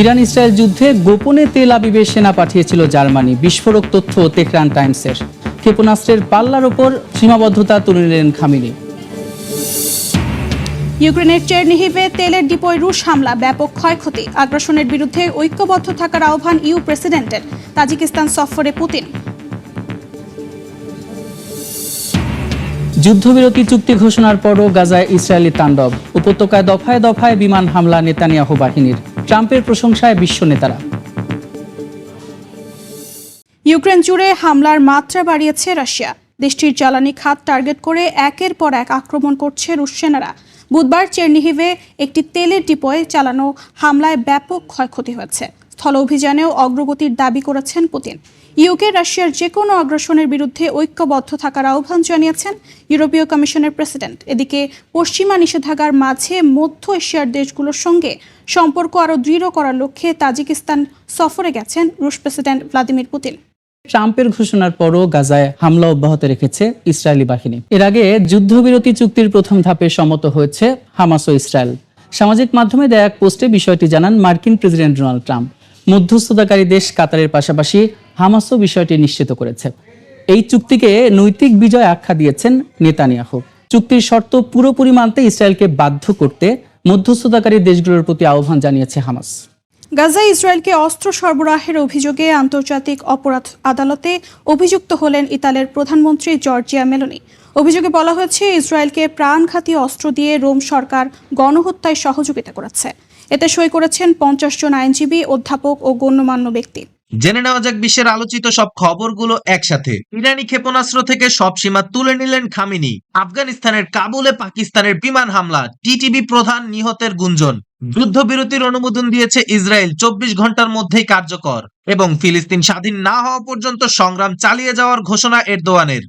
Iran Israel যুদ্ধে গোপনে তেল আবিবে সেনা পাঠিয়েছিল জার্মানি। বিস্ফোরক তথ্য তেহরান টাইমসের। ক্ষেপণাস্ত্রের পাল্লার ওপর সীমাবদ্ধতা তুলে নিলেন খামিনি। ইউক্রেনের চেরনিহিভে তেলের ডিপোয় রুশ হামলা ব্যাপক ক্ষয়ক্ষতি। আগ্রাসনের বিরুদ্ধে ঐক্যবদ্ধ থাকার আহ্বান ইউ প্রেসিডেন্টের তাজিকিস্তান সফরে পুতিন। যুদ্ধবিরতি চুক্তি ঘোষণার পরও গাজায় ইসরায়েলি তাণ্ডব। উপত্যকায় দফায় দফায় বিমান হামলা নেতানিয়াহু বাহিনীর। ট্রাম্পের প্রশংসায় বিশ্ব নেতারা। ইউক্রেন জুড়ে হামলার মাত্রা বাড়িয়েছে রাশিয়া। দেশটির জ্বালানি খাত টার্গেট করে একের পর এক আক্রমণ করছে রুশ সেনারা। বুধবার চেরনিহিভে একটি তেলের ডিপোয় চালানো হামলায় ব্যাপক ক্ষয়ক্ষতি হয়েছে। স্থল অভিযানেও অগ্রগতির দাবি করেছেন পুতিন। ইউকে, রাশিয়ার যে কোনো আগ্রাসনের বিরুদ্ধে ঐক্যবদ্ধ থাকার আহ্বান জানিয়েছেন ইউরোপীয় কমিশনের প্রেসিডেন্ট। এদিকে, পশ্চিমা নিষেধাজ্ঞার মাঝে মধ্য এশিয়ার দেশগুলোর সঙ্গে সম্পর্ক আরও দৃঢ় করার লক্ষ্যে তাজিকিস্তান সফরে গেছেন রুশ প্রেসিডেন্ট ভ্লাদিমির পুতিন। ট্রাম্পের ঘোষণার পরও গাজায় হামলা অব্যাহত রেখেছে ইসরায়েলি বাহিনী। এর আগে যুদ্ধবিরতি চুক্তির প্রথম ধাপে সম্মত হয়েছে হামাস ও ইসরায়েল। সামাজিক মাধ্যমে দেয়া এক পোস্টে বিষয়টি জানান মার্কিন প্রেসিডেন্ট ডোনাল্ড ট্রাম্প। মধ্যস্থতাকারী দেশ কাতারের পাশাপাশি হামাসও বিষয়টি নিশ্চিত করেছে। এই চুক্তিকে নৈতিক বিজয় আখ্যা দিয়েছেন নেতানিয়াহু। চুক্তির শর্ত পুরোপুরি মানতে ইসরায়েলকে বাধ্য করতে মধ্যস্থতাকারী দেশগুলোর প্রতি আহ্বান জানিয়েছে হামাস। গাজায় ইসরায়েলকে অস্ত্র সরবরাহের অভিযোগে আন্তর্জাতিক অপরাধ আদালতে অভিযুক্ত হলেন ইতালির প্রধানমন্ত্রী জর্জিয়া মেলোনি। অভিযোগে বলা হয়েছে, ইসরায়েলকে প্রাণঘাতী অস্ত্র দিয়ে রোম সরকার গণহত্যায় সহযোগিতা করেছে। এতে সই করেছেন পঞ্চাশ জন আইনজীবী, অধ্যাপক ও গণ্যমান্য ব্যক্তি। জেনে নেওয়া যাক বিশ্বের আলোচিত সব খবরগুলো একসাথে। ইরানি ক্ষেপণাস্ত্র থেকে সব সীমা তুলে নিলেন খামিনি। আফগানিস্তানের কাবুলে পাকিস্তানের বিমান হামলা টিটিভি প্রধান নিহতের গুঞ্জন। যুদ্ধবিরতির অনুমোদন দিয়েছে ইসরায়েল চব্বিশ ঘণ্টার মধ্যেই কার্যকর। এবং ফিলিস্তিন স্বাধীন না হওয়া পর্যন্ত সংগ্রাম চালিয়ে যাওয়ার ঘোষণা এরদোয়ানের।